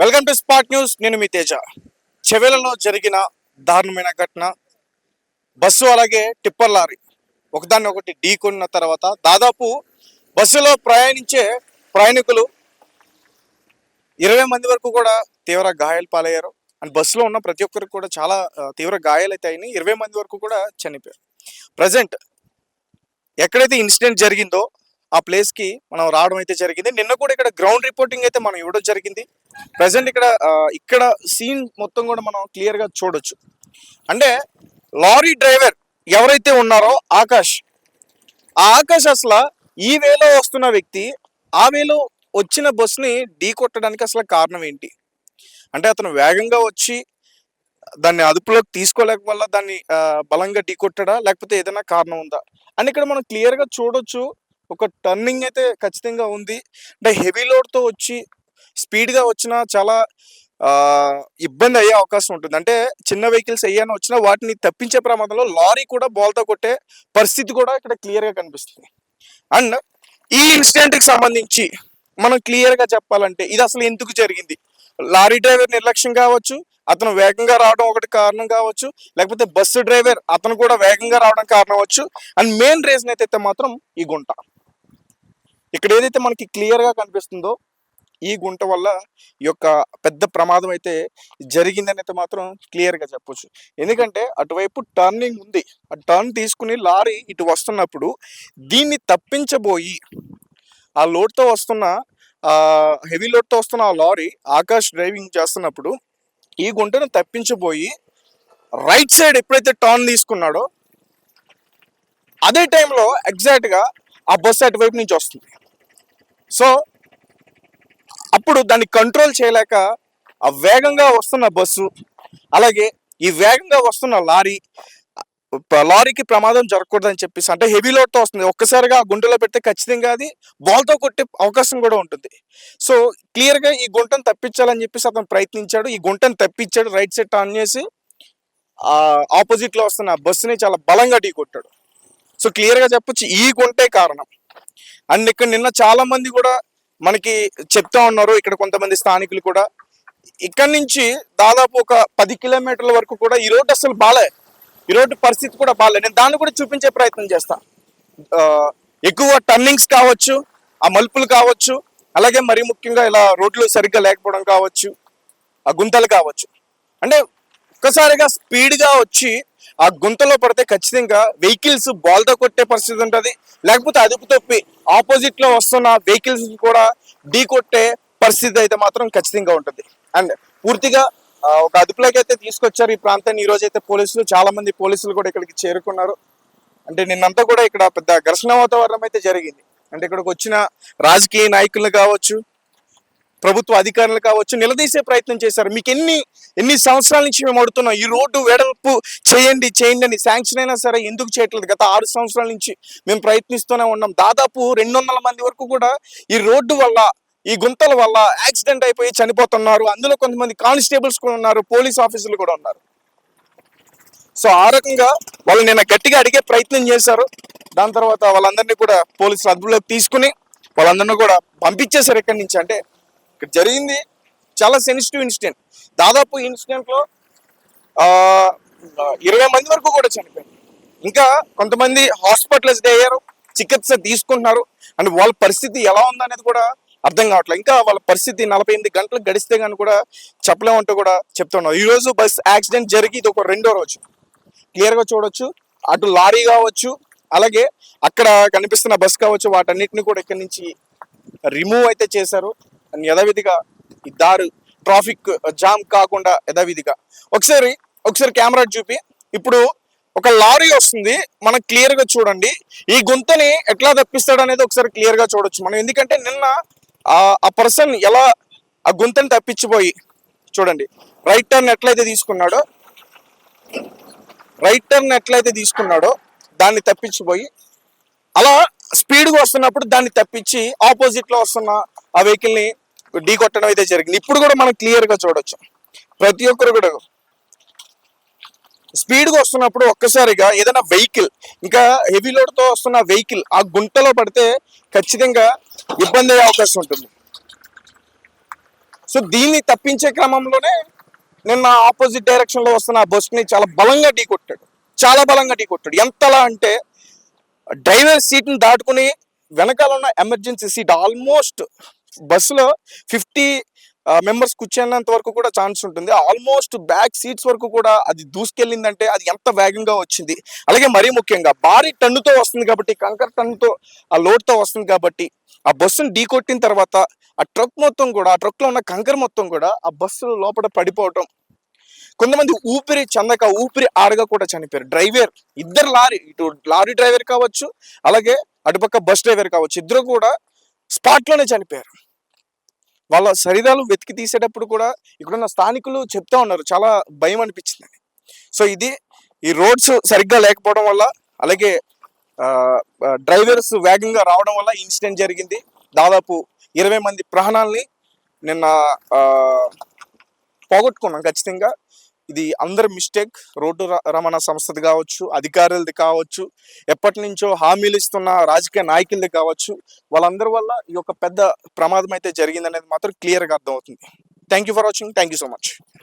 Welcome to spot news. నేను మీ తేజ. చెవెలలో జరిగిన దారుణమైన ఘటన. బస్సు అలాగే టిప్పర్ లారీ. ఒకదాన్ని ఒకటి ఢీకొన్న తర్వాత దాదాపు బస్సులో ప్రయాణించే ప్రయాణికులు ఇరవై మంది వరకు కూడా తీవ్ర గాయాలు పాలయ్యారు. అండ్ బస్సులో ఉన్న ప్రతి ఒక్కరికి కూడా చాలా తీవ్ర గాయాలు అయితే అయినాయి. ఇరవై మంది వరకు కూడా చనిపోయారు. ప్రజెంట్ ఎక్కడైతే ఇన్సిడెంట్ జరిగిందో ఆ ప్లేస్కి మనం రావడం అయితే జరిగింది. నిన్న కూడా ఇక్కడ గ్రౌండ్ రిపోర్టింగ్ అయితే మనం ఇవ్వడం జరిగింది. ప్రజెంట్ ఇక్కడ ఇక్కడ సీన్ మొత్తం కూడా మనం క్లియర్గా చూడొచ్చు. అంటే లారీ డ్రైవర్ ఎవరైతే ఉన్నారో ఆకాష్ ఆ ఆకాష్ అసలు ఈ వేలో వస్తున్న వ్యక్తి ఆ వేలో వచ్చిన బస్సుని ఢీ కొట్టడానికి అసలు కారణం ఏంటి? అంటే అతను వేగంగా వచ్చి దాన్ని అదుపులోకి తీసుకోలేక వల్ల దాన్ని బలంగా ఢీ కొట్టడా? లేకపోతే ఏదైనా కారణం ఉందా? అని ఇక్కడ మనం క్లియర్గా చూడొచ్చు. ఒక టర్నింగ్ అయితే ఖచ్చితంగా ఉంది. అంటే హెవీ లోడ్తో వచ్చి స్పీడ్గా వచ్చినా చాలా ఇబ్బంది అయ్యే అవకాశం ఉంటుంది. అంటే చిన్న వెహికల్స్ ఏమైనా వచ్చినా వాటిని తప్పించే ప్రమాదంలో లారీ కూడా బాల్తో కొట్టే పరిస్థితి కూడా ఇక్కడ క్లియర్గా కనిపిస్తుంది. అండ్ ఈ ఇన్సిడెంట్కి సంబంధించి మనం క్లియర్గా చెప్పాలంటే ఇది అసలు ఎందుకు జరిగింది? లారీ డ్రైవర్ నిర్లక్ష్యం కావచ్చు అతను వేగంగా రావడం ఒకటి కారణం కావచ్చు లేకపోతే బస్సు డ్రైవర్ అతను కూడా వేగంగా రావడం కారణం అవచ్చు అండ్ మెయిన్ రీజన్ అయితే మాత్రం ఈ గుంట. ఇక్కడ ఏదైతే మనకి క్లియర్గా కనిపిస్తుందో ఈ గుంట వల్ల ఈ యొక్క పెద్ద ప్రమాదం అయితే జరిగిందని అయితే మాత్రం క్లియర్గా చెప్పొచ్చు. ఎందుకంటే అటువైపు టర్నింగ్ ఉంది. ఆ టర్న్ తీసుకుని లారీ ఇటు వస్తున్నప్పుడు దీన్ని తప్పించబోయి ఆ లోడ్తో వస్తున్న హెవీ లోడ్తో వస్తున్న ఆ లారీ ఆకాష్ డ్రైవింగ్ చేస్తున్నప్పుడు ఈ గుంటను తప్పించబోయి రైట్ సైడ్ ఎప్పుడైతే టర్న్ తీసుకున్నాడో అదే టైంలో ఎగ్జాక్ట్గా ఆ బస్సు అటువైపు నుంచి వస్తుంది. సో అప్పుడు దాన్ని కంట్రోల్ చేయలేక ఆ వేగంగా వస్తున్న బస్సు అలాగే ఈ వేగంగా వస్తున్న లారీ లారీకి ప్రమాదం జరగకూడదని చెప్పేసి అంటే హెవీ లోడ్తో వస్తుంది. ఒక్కసారిగా ఆ గుంటలో పెడితే ఖచ్చితంగా అది బాల్తో కొట్టే అవకాశం కూడా ఉంటుంది. సో క్లియర్గా ఈ గుంటను తప్పించాలని చెప్పేసి అతను ప్రయత్నించాడు. ఈ గుంటను తప్పించాడు రైట్ సైడ్ టర్న్ చేసి ఆపోజిట్లో వస్తున్న ఆ బస్సుని చాలా బలంగా ఢీ సో క్లియర్గా చెప్పొచ్చు ఈ గుంటే కారణం. అండ్ ఇక్కడ నిన్న చాలా మంది కూడా మనకి చెప్తా ఉన్నారు ఇక్కడ కొంతమంది స్థానికులు కూడా. ఇక్కడ నుంచి దాదాపు ఒక పది కిలోమీటర్ల వరకు కూడా ఈ రోడ్డు అసలు బాలే. ఈ రోడ్డు పరిస్థితి కూడా బాలే. నేను దాన్ని కూడా చూపించే ప్రయత్నం చేస్తా. ఎక్కువ టర్నింగ్స్ కావచ్చు ఆ మలుపులు కావచ్చు అలాగే మరి ముఖ్యంగా ఇలా రోడ్లు సరిగ్గా లేకపోవడం కావచ్చు ఆ గుంతలు కావచ్చు. అంటే ఒక్కసారిగా స్పీడ్గా వచ్చి ఆ గుంతలో పడితే ఖచ్చితంగా వెహికల్స్ బాల్తో కొట్టే పరిస్థితి ఉంటుంది. లేకపోతే అదుపు తప్పి ఆపోజిట్లో వస్తున్న వెహికల్స్ కూడా ఢీ కొట్టే పరిస్థితి అయితే మాత్రం ఖచ్చితంగా ఉంటుంది. అండ్ పూర్తిగా ఒక అదుపులోకి అయితే తీసుకొచ్చారు ఈ ప్రాంతాన్ని. ఈ రోజు అయితే పోలీసులు చాలా మంది పోలీసులు కూడా ఇక్కడికి చేరుకున్నారు. అంటే నిన్నంతా కూడా ఇక్కడ పెద్ద ఘర్షణ వాతావరణం అయితే జరిగింది. అంటే ఇక్కడికి వచ్చిన రాజకీయ నాయకులు కావచ్చు ప్రభుత్వ అధికారులు కావచ్చు నిలదీసే ప్రయత్నం చేశారు. మీకు ఎన్ని ఎన్ని సంవత్సరాల నుంచి మేము అడుగుతున్నాం ఈ రోడ్డు వెడల్పు చేయండి చేయండి అని శాంక్షన్ అయినా సరే ఎందుకు చేయట్లేదు? గత ఆరు సంవత్సరాల నుంచి మేము ప్రయత్నిస్తూనే ఉన్నాం. దాదాపు రెండు వందల మంది వరకు కూడా ఈ రోడ్డు వల్ల ఈ గుంతల వల్ల యాక్సిడెంట్ అయిపోయి చనిపోతున్నారు. అందులో కొంతమంది కానిస్టేబుల్స్ కూడా ఉన్నారు పోలీస్ ఆఫీసులు కూడా ఉన్నారు. సో ఆ రకంగా వాళ్ళు నిన్న గట్టిగా అడిగే ప్రయత్నం చేశారు. దాని తర్వాత వాళ్ళందరినీ కూడా పోలీసులు అదుపులోకి తీసుకుని వాళ్ళందరినీ కూడా పంపించేశారు ఇక్కడి నుంచి అంటే ఇక్కడ జరిగింది. చాలా సెన్సిటివ్ ఇన్సిడెంట్ దాదాపు ఇన్సిడెంట్లో ఆ, ఇరవై మంది వరకు కూడా చనిపోయింది ఇంకా కొంతమంది హాస్పిటలైజ్డ్ అయ్యారు చికిత్స తీసుకుంటున్నారు. అండ్ వాళ్ళ పరిస్థితి ఎలా ఉందనేది కూడా అర్థం కావట్లేదు. ఇంకా వాళ్ళ పరిస్థితి నలభై ఎనిమిది గంటలు గడిస్తే కానీ కూడా చెప్పలేమంటూ కూడా చెప్తున్నారు ఈ రోజు బస్ యాక్సిడెంట్ జరిగి ఇది ఒక రెండో రోజు. క్లియర్గా చూడొచ్చు. అటు లారీ కావచ్చు అలాగే అక్కడ కనిపిస్తున్న బస్ కావచ్చు వాటన్నిటిని కూడా ఇక్కడి నుంచి రిమూవ్ అయితే చేశారు. యథావిధిగా ఈ దారు ట్రాఫిక్ జామ్ కాకుండా యథావిధిగా. ఒకసారి ఒకసారి కెమెరా చూపి ఇప్పుడు ఒక లారీ వస్తుంది మనం క్లియర్గా చూడండి. ఈ గుంతని ఎట్లా తప్పిస్తాడు అనేది ఒకసారి క్లియర్గా చూడొచ్చు మనం. ఎందుకంటే నిన్న ఆ- పర్సన్ ఎలా ఆ గుంతని తప్పించిపోయి చూడండి. రైట్ టర్న్ ఎట్లయితే తీసుకున్నాడో రైట్ టర్న్ ఎట్లయితే తీసుకున్నాడో దాన్ని తప్పించిపోయి అలా స్పీడ్గా వస్తున్నప్పుడు దాన్ని తప్పించి ఆపోజిట్లో వస్తున్న ఆ వెహికల్ని ఢీ కొట్టడం అయితే జరిగింది. ఇప్పుడు కూడా మనం క్లియర్గా చూడొచ్చు. ప్రతి ఒక్కరు కూడా స్పీడ్గా వస్తున్నప్పుడు ఒక్కసారిగా ఏదైనా వెహికల్ ఇంకా హెవీ లోడ్తో వస్తున్న వెహికల్ ఆ గుంటలో పడితే ఖచ్చితంగా ఇబ్బంది అయ్యే అవకాశం ఉంటుంది. సో దీన్ని తప్పించే క్రమంలోనే నిన్న ఆపోజిట్ డైరెక్షన్లో వస్తున్న ఆ బస్ని చాలా బలంగా ఢీ కొట్టాడు. చాలా బలంగా ఢీ కొట్టాడు. ఎంతలా అంటే డ్రైవర్ సీట్ని దాటుకుని వెనకాల ఉన్న ఎమర్జెన్సీ సీట్ ఆల్మోస్ట్ బస్సులో ఫిఫ్టీ మెంబర్స్ కూర్చున్నంత వరకు కూడా ఛాన్స్ ఉంటుంది. ఆల్మోస్ట్ బ్యాక్ సీట్స్ వరకు కూడా అది దూసుకెళ్ళిందంటే అది ఎంత వేగంగా వచ్చింది. అలాగే మరీ ముఖ్యంగా భారీ టన్నుతో వస్తుంది కాబట్టి కంకర్ టన్నుతో ఆ లోడ్తో వస్తుంది కాబట్టి ఆ బస్సును ఢీ కొట్టిన తర్వాత ఆ ట్రక్ మొత్తం కూడా ఆ ట్రక్లో ఉన్న కంకర్ మొత్తం కూడా ఆ బస్సు లోపల పడిపోవటం. కొంతమంది ఊపిరి చందక ఊపిరి ఆడగా కూడా చనిపోయారు. డ్రైవర్ ఇద్దరు లారీ ఇటు లారీ డ్రైవర్ కావచ్చు అలాగే అటుపక్క బస్ డ్రైవర్ కావచ్చు ఇద్దరు కూడా స్పాట్లోనే చనిపోయారు. వాళ్ళ శరీరాలు వెతికి తీసేటప్పుడు కూడా ఇక్కడున్న స్థానికులు చెప్తా ఉన్నారు. చాలా భయం అనిపించిందని. సో ఇది ఈ రోడ్స్ సరిగ్గా లేకపోవడం వల్ల అలాగే డ్రైవర్స్ వేగంగా రావడం వల్ల ఇన్సిడెంట్ జరిగింది. దాదాపు ఇరవై మంది ప్రాణాలని నిన్న పోగొట్టుకున్నాం ఖచ్చితంగా. ఇది అందరి మిస్టేక్. రోడ్డు ర- రవాణా సంస్థది కావచ్చు అధికారులది కావచ్చు ఎప్పటి నుంచో హామీలు ఇస్తున్న రాజకీయ నాయకులది కావచ్చు వాళ్ళందరి వల్ల ఈ యొక్క పెద్ద ప్రమాదం అయితే జరిగిందనేది మాత్రం క్లియర్గా అర్థమవుతుంది. Thank you for watching. Thank you so much.